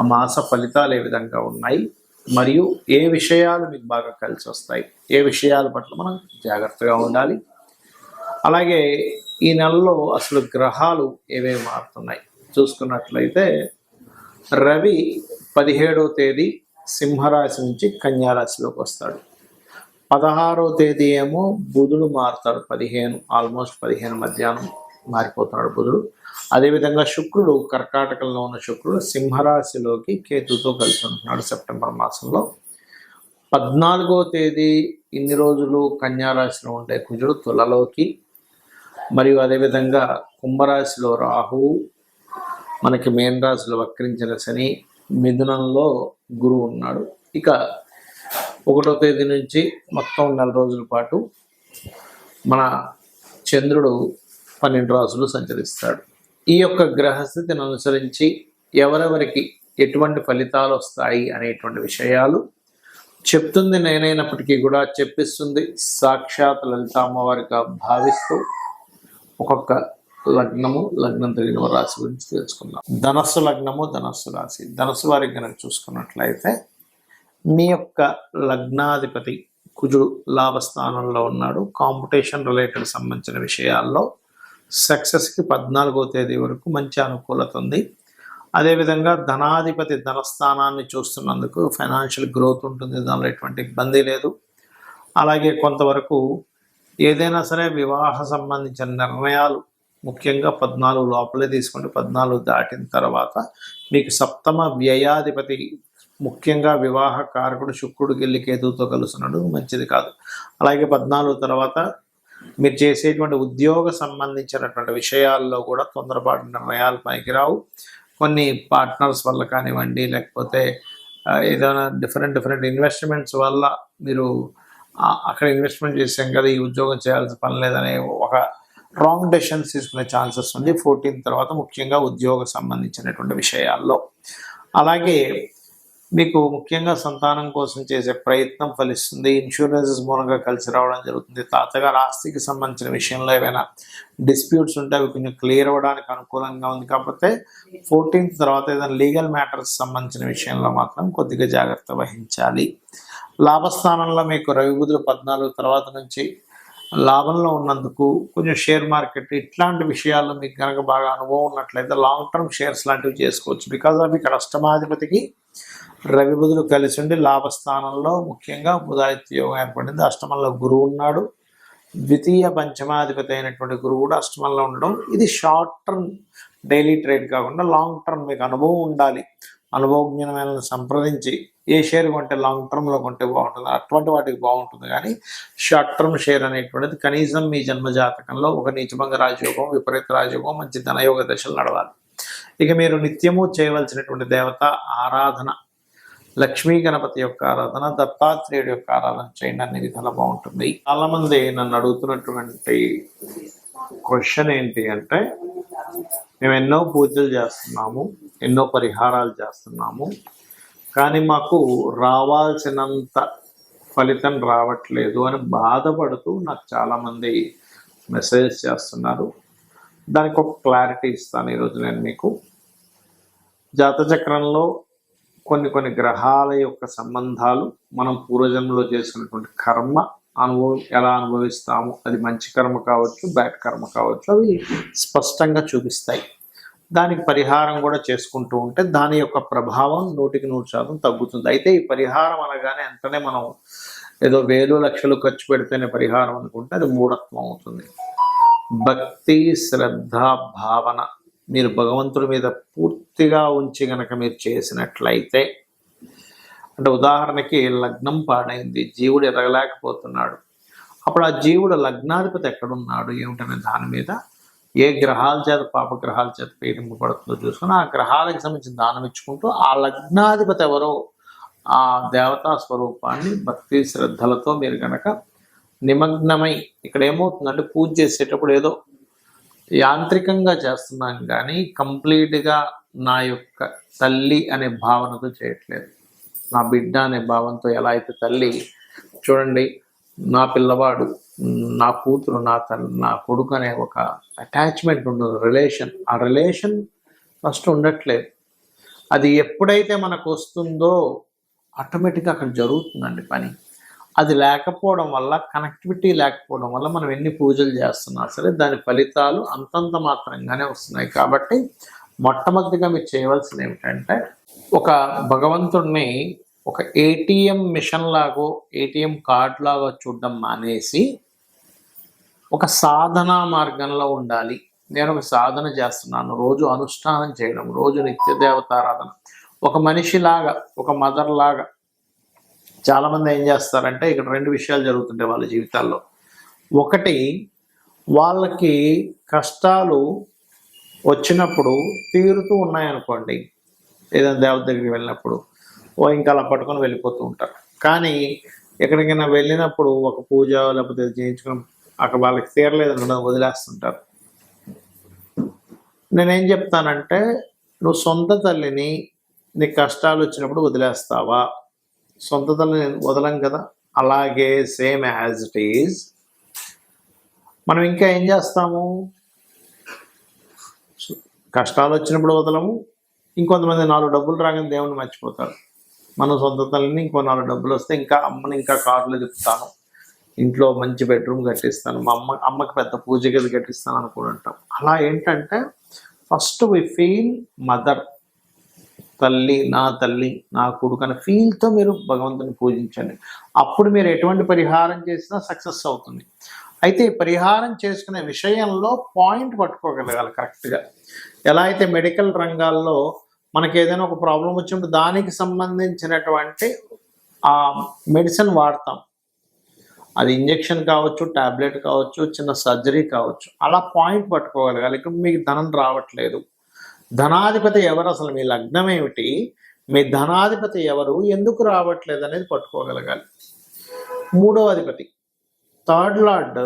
ఆ మాస ఫలితాలు ఏ విధంగా ఉన్నాయి? మరియు ఏ విషయాలు మీకు బాగా కలిసి వస్తాయి? ఏ విషయాల పట్ల మనం జాగ్రత్తగా ఉండాలి? అలాగే ఈ నెలలో అసలు గ్రహాలు ఏవేవి మారుతున్నాయి? చూసుకున్నట్లయితే రవి పదిహేడవ తేదీ సింహరాశి నుంచి కన్యారాశిలోకి వస్తాడు. పదహారో తేదీ ఏమో బుధుడు మారుతాడు పదిహేను ఆల్మోస్ట్ పదిహేను మధ్యాహ్నం. మారిపోతున్నాడు బుధుడు. అదేవిధంగా శుక్రుడు కర్కాటకంలో ఉన్న శుక్రుడు సింహరాశిలోకి కేతుతో కలిసి ఉంటున్నాడు సెప్టెంబర్ మాసంలో. పద్నాలుగో తేదీ ఇన్ని రోజులు కన్యారాశిలో ఉండే కుజుడు తులలోకి. మరియు అదేవిధంగా కుంభరాశిలో రాహువు మనకి మేన్ రాశిలో వక్రించిన శని మిథునంలో గురువు ఉన్నాడు. ఇక ఒకటో తేదీ నుంచి మొత్తం నెల రోజుల పాటు మన చంద్రుడు పన్నెండు రాసులు సంచరిస్తాడు. ఈ యొక్క గ్రహస్థితిని అనుసరించి ఎవరెవరికి ఎటువంటి ఫలితాలు వస్తాయి అనేటువంటి విషయాలు చెప్తుంది నేనైనప్పటికీ కూడా చెప్పిస్తుంది. సాక్షాత్ లలిత అమ్మవారిగా భావిస్తూ ఒక్కొక్క లగ్నము లగ్నం తెలియని రాశి గురించి తెలుసుకుందాం. ధనస్సు లగ్నము ధనస్సు రాశి. ధనస్సు వారికి కనుక చూసుకున్నట్లయితే మీ యొక్క లగ్నాధిపతి కుజుడు లాభస్థానంలో ఉన్నాడు. కాంపిటీషన్ రిలేటెడ్ సంబంధించిన విషయాల్లో సక్సెస్కి పద్నాలుగో తేదీ వరకు మంచి అనుకూలత ఉంది. అదేవిధంగా ధనాధిపతి ధనస్థానాన్ని చూస్తున్నందుకు ఫైనాన్షియల్ గ్రోత్ ఉంటుంది దానిలో ఎటువంటి ఇబ్బంది లేదు. అలాగే కొంతవరకు ఏదైనా సరే వివాహ సంబంధించిన నిర్ణయాలు ముఖ్యంగా పద్నాలుగు లోపలే తీసుకుంటే పద్నాలుగు దాటిన తర్వాత మీకు సప్తమ వ్యయాధిపతి ముఖ్యంగా వివాహ కారకుడు శుక్రుడు గిల్లి కేతువుతో కలుస్తున్నాడు మంచిది కాదు. అలాగే పద్నాలుగు తర్వాత మీరు చేసేటువంటి ఉద్యోగ సంబంధించినటువంటి విషయాల్లో కూడా తొందరపాటు నిర్ణయాలు పనికిరావు కొన్ని పార్ట్నర్స్ వల్ల కానివ్వండి లేకపోతే ఏదైనా డిఫరెంట్ డిఫరెంట్ ఇన్వెస్ట్మెంట్స్ వల్ల మీరు అక్కడ ఇన్వెస్ట్మెంట్ చేసాం కదా ఈ ఉద్యోగం చేయాల్సిన పని లేదనే ఒక రాంగ్ డెసిషన్స్ తీసుకునే ఛాన్సెస్ ఉంది. ఫోర్టీన్ తర్వాత ముఖ్యంగా ఉద్యోగ సంబంధించినటువంటి విషయాల్లో. అలాగే మీకు ముఖ్యంగా సంతానం కోసం చేసే ప్రయత్నం ఫలిస్తుంది. ఇన్సూరెన్సెస్ మూలంగా కలిసి రావడం జరుగుతుంది. తాతగారు ఆస్తికి సంబంధించిన విషయంలో ఏవైనా డిస్ప్యూట్స్ ఉంటే అవి కొంచెం క్లియర్ అవ్వడానికి అనుకూలంగా ఉంది. కాకపోతే ఫోర్టీన్త్ తర్వాత ఏదైనా లీగల్ మ్యాటర్స్ సంబంధించిన విషయంలో మాత్రం కొద్దిగా జాగ్రత్త వహించాలి. లాభస్థానంలో మీకు రవి బుధులు పద్నాలుగు తర్వాత నుంచి లాభంలో ఉన్నందుకు కొంచెం షేర్ మార్కెట్ ఇట్లాంటి విషయాల్లో మీకు కనుక బాగా అనుభవం ఉన్నట్లయితే లాంగ్ టర్మ్ షేర్స్ లాంటివి చేసుకోవచ్చు. బికాజ్ ఆఫ్ ఇక్కడ అష్టమాధిపతికి రవి బుధులు కలిసి ఉండి లాభస్థానంలో ముఖ్యంగా బుధాదిత్య యోగం ఏర్పడింది. అష్టమంలో గురువు ఉన్నాడు. ద్వితీయ పంచమాధిపతి అయినటువంటి గురువు కూడా అష్టమంలో ఉండడం. ఇది షార్ట్ టర్మ్ డైలీ ట్రేడ్ కాకుండా లాంగ్ టర్మ్ మీకు అనుభవం ఉండాలి. అనుభవజ్ఞమైన సంప్రదించి ఏ షేర్ కొంటే లాంగ్ టర్మ్లో కొంటే బాగుంటుంది. అటువంటి వాటికి బాగుంటుంది. కానీ షార్ట్ టర్మ్ షేర్ అనేటువంటిది కనీసం మీ జన్మ జాతకంలో ఒక నీచభంగ రాజయోగం విపరీత రాజయోగం మంచి ధనయోగ దశలు నడవాలి. ఇక మీరు నిత్యము చేయవలసినటువంటి దేవత ఆరాధన. లక్ష్మీ గణపతి యొక్క ఆరాధన దత్తాత్రేయుడు యొక్క ఆరాధన చేయండి. అన్ని విధాలు బాగుంటుంది. చాలా మంది నన్ను అడుగుతున్నటువంటి క్వశ్చన్ ఏంటి అంటే మేము ఎన్నో పూజలు చేస్తున్నాము ఎన్నో పరిహారాలు చేస్తున్నాము కానీ మాకు రావాల్సినంత ఫలితం రావట్లేదు అని బాధపడుతూ నాకు చాలామంది మెసేజ్ చేస్తున్నారు. దానికి ఒక క్లారిటీ ఇస్తాను ఈరోజు నేను మీకు. జాతచక్రంలో కొన్ని కొన్ని గ్రహాల యొక్క సంబంధాలు మనం పూర్వజన్మలో చేసుకున్నటువంటి కర్మ అనుభవం ఎలా అనుభవిస్తాము? అది మంచి కర్మ కావచ్చు బ్యాడ్ కర్మ కావచ్చు అవి స్పష్టంగా చూపిస్తాయి. దానికి పరిహారం కూడా చేసుకుంటూ ఉంటే దాని యొక్క ప్రభావం నూటికి నూరు శాతం తగ్గుతుంది. అయితే ఈ పరిహారం అనగానే ఎంతనే మనం ఏదో వేలు లక్షలు ఖర్చు పెడితేనే పరిహారం అనుకుంటే అది మూఢత్వం అవుతుంది. భక్తి శ్రద్ధ భావన మీరు భగవంతుడి మీద పూర్తిగా ఉంచి గనక మీరు చేసినట్లయితే అంటే ఉదాహరణకి లగ్నం పాడైంది జీవుడు ఎదగలేకపోతున్నాడు. అప్పుడు ఆ జీవుడు లగ్నాధిపతి ఎక్కడున్నాడు ఏమిటనే దాని మీద ఏ గ్రహాల చేత పాపగ్రహాల చేత పీడింపబడుతుందో చూసుకొని ఆ గ్రహాలకు సంబంధించిన దానం ఇచ్చుకుంటూ ఆ లగ్నాధిపతి ఎవరో ఆ దేవతా స్వరూపాన్ని భక్తి శ్రద్ధలతో మీరు కనుక నిమగ్నమై ఇక్కడ ఏమవుతుందంటే పూజ చేసేటప్పుడు ఏదో యాంత్రికంగా చేస్తున్నాను కానీ కంప్లీట్గా నా యొక్క తల్లి అనే భావనతో చేయట్లేదు. నా బిడ్డ అనే భావంతో ఎలా అయితే తల్లి చూడండి నా పిల్లవాడు నా కూతురు నా తల్లి నా కొడుకు అనే ఒక అటాచ్మెంట్ ఉండదు రిలేషన్ ఆ రిలేషన్ ఫస్ట్ ఉండట్లేదు. అది ఎప్పుడైతే మనకు వస్తుందో ఆటోమేటిక్గా అక్కడ జరుగుతుందండి పని. అది లేకపోవడం వల్ల కనెక్టివిటీ లేకపోవడం వల్ల మనం ఎన్ని పూజలు చేస్తున్నా సరే దాని ఫలితాలు అంతంత మాత్రంగానే వస్తున్నాయి. కాబట్టి మొట్టమొదటిగా మీరు చేయవలసింది ఏమిటంటే ఒక భగవంతుడిని ఒక ఏటీఎం మిషన్ లాగో ఏటీఎం కార్డ్ లాగో చూడడం మానేసి ఒక సాధనా మార్గంలో ఉండాలి. నేను ఒక సాధన చేస్తున్నాను. రోజు అనుష్ఠానం చేయడం రోజు నిత్య దేవతారాధన. ఒక మనిషిలాగా ఒక మదర్ లాగా చాలామంది ఏం చేస్తారంటే ఇక్కడ రెండు విషయాలు జరుగుతుంటాయి వాళ్ళ జీవితాల్లో. ఒకటి వాళ్ళకి కష్టాలు వచ్చినప్పుడు తీరుతూ ఉన్నాయనుకోండి. ఏదైనా దేవత దగ్గరికి వెళ్ళినప్పుడు ఓ ఇంకా అలా పట్టుకొని వెళ్ళిపోతూ ఉంటారు. కానీ ఎక్కడికైనా వెళ్ళినప్పుడు ఒక పూజ లేకపోతే చేయించుకున్న అక్కడ వాళ్ళకి తీరలేదని వదిలేస్తుంటారు. నేనేం చెప్తానంటే నువ్వు సొంత తల్లిని నీ కష్టాలు వచ్చినప్పుడు వదిలేస్తావా? సొంత తలని వదలం కదా? అలాగే సేమ్ యాజ్ ఇట్ ఈజ్. మనం ఇంకా ఏం చేస్తాము? కష్టాలు వచ్చినప్పుడు వదలము. ఇంకొంతమంది నాలుగు డబ్బులు రాగానే దేవుణ్ణి మర్చిపోతారు. మన సొంత తల్లిని ఇంకో నాలుగు డబ్బులు వస్తే ఇంకా అమ్మని ఇంకా కార్లు తిప్పుతాను. ఇంట్లో మంచి బెడ్రూమ్ కట్టిస్తాను. మా అమ్మ అమ్మకి పెద్ద పూజ గది కట్టిస్తాను అనుకుంటాం అలా ఏంటంటే ఫస్ట్ వి ఫీల్ మదర్ తల్లి నా తల్లి నా కొడుకు అనే ఫీల్తో మీరు భగవంతుని పూజించండి. అప్పుడు మీరు ఎటువంటి పరిహారం చేసినా సక్సెస్ అవుతుంది. అయితే పరిహారం చేసుకునే విషయంలో పాయింట్ పట్టుకోగలగాలి కరెక్ట్గా ఎలా అయితే మెడికల్ రంగాల్లో మనకి ఏదైనా ఒక ప్రాబ్లం వచ్చినప్పుడు దానికి సంబంధించినటువంటి ఆ మెడిసిన్ వాడతాం. అది ఇంజెక్షన్ కావచ్చు టాబ్లెట్ కావచ్చు చిన్న సర్జరీ కావచ్చు. అలా పాయింట్ పట్టుకోగలగాలి. ఇక్కడ మీకు ధనం రావట్లేదు. ధనాధిపతి ఎవరు? అసలు మీ లగ్నం ఏమిటి? మీ ధనాధిపతి ఎవరు? ఎందుకు రావట్లేదు అనేది పట్టుకోగలగాలి. మూడో అధిపతి. థర్డ్ లార్డ్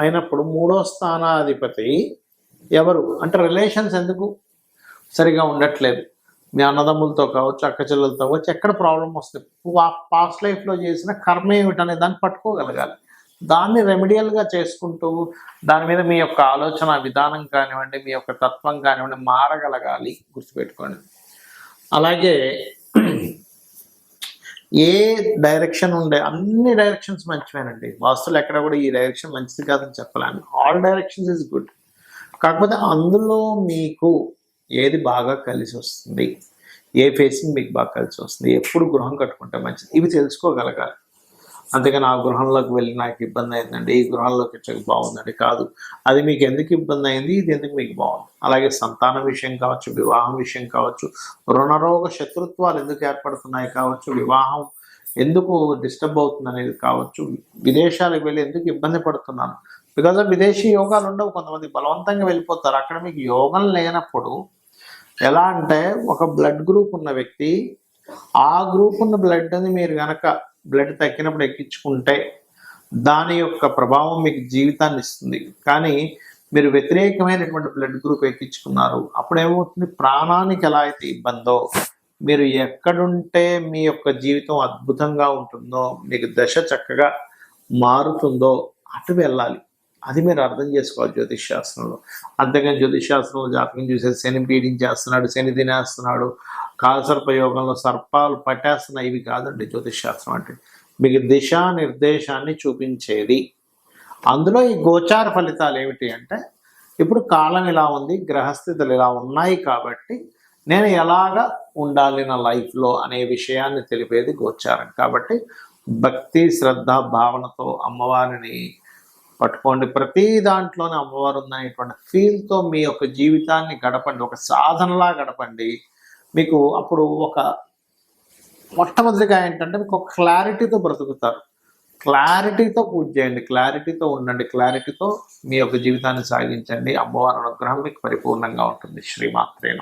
అయినప్పుడు మూడో స్థానాధిపతి ఎవరు? అంటే రిలేషన్స్ ఎందుకు? సరిగా ఉండట్లేదు. మీ అన్నదమ్ములతో కావచ్చు అక్క చెల్లెలతో కావచ్చు ఎక్కడ ప్రాబ్లం వస్తుంది? పాస్ట్ లైఫ్లో చేసిన కర్మ ఏమిటనే దాన్ని పట్టుకోగలగాలి. దాన్ని రెమెడియల్గా చేసుకుంటూ దాని మీద మీ యొక్క ఆలోచన విధానం కానివ్వండి మీ యొక్క తత్వం కానివ్వండి మారగలగాలి గుర్తుపెట్టుకోండి. అలాగే ఏ డైరెక్షన్ ఉండే అన్ని డైరెక్షన్స్ మంచివేనండి. వాస్తులు ఎక్కడ కూడా ఈ డైరెక్షన్ మంచిది కాదని చెప్పలేను ఆల్ డైరెక్షన్స్ ఇస్ గుడ్ కాకపోతే అందులో మీకు ఏది బాగా కలిసి వస్తుంది ఏ ఫేసింగ్ మీకు బాగా కలిసి వస్తుంది ఎప్పుడు గృహం కట్టుకుంటే మంచిది ఇవి తెలుసుకోగలగాలి. అందుకని ఆ గృహంలోకి వెళ్ళి నాకు ఇబ్బంది అయిందండి. ఈ గృహంలోకి వచ్చాక బాగుందండి. కాదు అది మీకు ఎందుకు ఇబ్బంది అయింది? ఇది ఎందుకు మీకు బాగుంది? అలాగే సంతాన విషయం కావచ్చు వివాహం విషయం కావచ్చు రుణరోగ శత్రుత్వాలు ఎందుకు ఏర్పడుతున్నాయి కావచ్చు వివాహం ఎందుకు డిస్టర్బ్ అవుతుంది అనేది కావచ్చు విదేశాలకు వెళ్ళి ఎందుకు ఇబ్బంది పడుతున్నాను? బికాజ్ విదేశీ యోగాలు ఉండవు. కొంతమంది బలవంతంగా వెళ్ళిపోతారు. అక్కడ మీకు యోగం లేనప్పుడు ఎలా అంటే ఒక బ్లడ్ గ్రూప్ ఉన్న వ్యక్తి ఆ గ్రూప్ ఉన్న బ్లడ్ని మీరు కనుక బ్లడ్ తగ్గినప్పుడు ఎక్కించుకుంటే దాని యొక్క ప్రభావం మీకు జీవితాన్ని ఇస్తుంది. కానీ మీరు వ్యతిరేకమైనటువంటి బ్లడ్ గ్రూప్ ఎక్కించుకున్నారు. అప్పుడు ఏమవుతుంది ప్రాణానికి ఎలా అయితే ఇబ్బందో మీరు ఎక్కడుంటే మీ యొక్క జీవితం అద్భుతంగా ఉంటుందో మీకు దశ చక్కగా మారుతుందో అటు వెళ్ళాలి. అది మీరు అర్థం చేసుకోవాలి జ్యోతిష్ శాస్త్రంలో. అంతేగాని జ్యోతిష్ శాస్త్రంలో జాతకం చూసేది శని పీడించేస్తున్నాడు శని తినేస్తున్నాడు కాలసర్పయోగంలో సర్పాలు పట్టేస్తున్నాయి. ఇవి కాదండి జ్యోతిష్ శాస్త్రం అంటే. మీకు దిశా నిర్దేశాన్ని చూపించేది. అందులో ఈ గోచార ఫలితాలు ఏమిటి అంటే ఇప్పుడు కాలం ఇలా ఉంది గ్రహస్థితులు ఇలా ఉన్నాయి కాబట్టి నేను ఎలాగ ఉండాలి నా లైఫ్లో అనే విషయాన్ని తెలిపేది గోచారం. కాబట్టి భక్తి శ్రద్ధ భావనతో అమ్మవారిని పట్టుకోండి. ప్రతి దాంట్లోనే అమ్మవారు ఉందనేటువంటి ఫీల్తో మీ యొక్క జీవితాన్ని గడపండి. ఒక సాధనలా గడపండి. మీకు అప్పుడు ఒక మొట్టమొదటిగా ఏంటంటే మీకు ఒక క్లారిటీతో బ్రతుకుతారు. క్లారిటీతో పూజ చేయండి. క్లారిటీతో ఉండండి. క్లారిటీతో మీ యొక్క జీవితాన్ని సాగించండి. అమ్మవారి అనుగ్రహం మీకు పరిపూర్ణంగా ఉంటుంది. శ్రీమాత్రే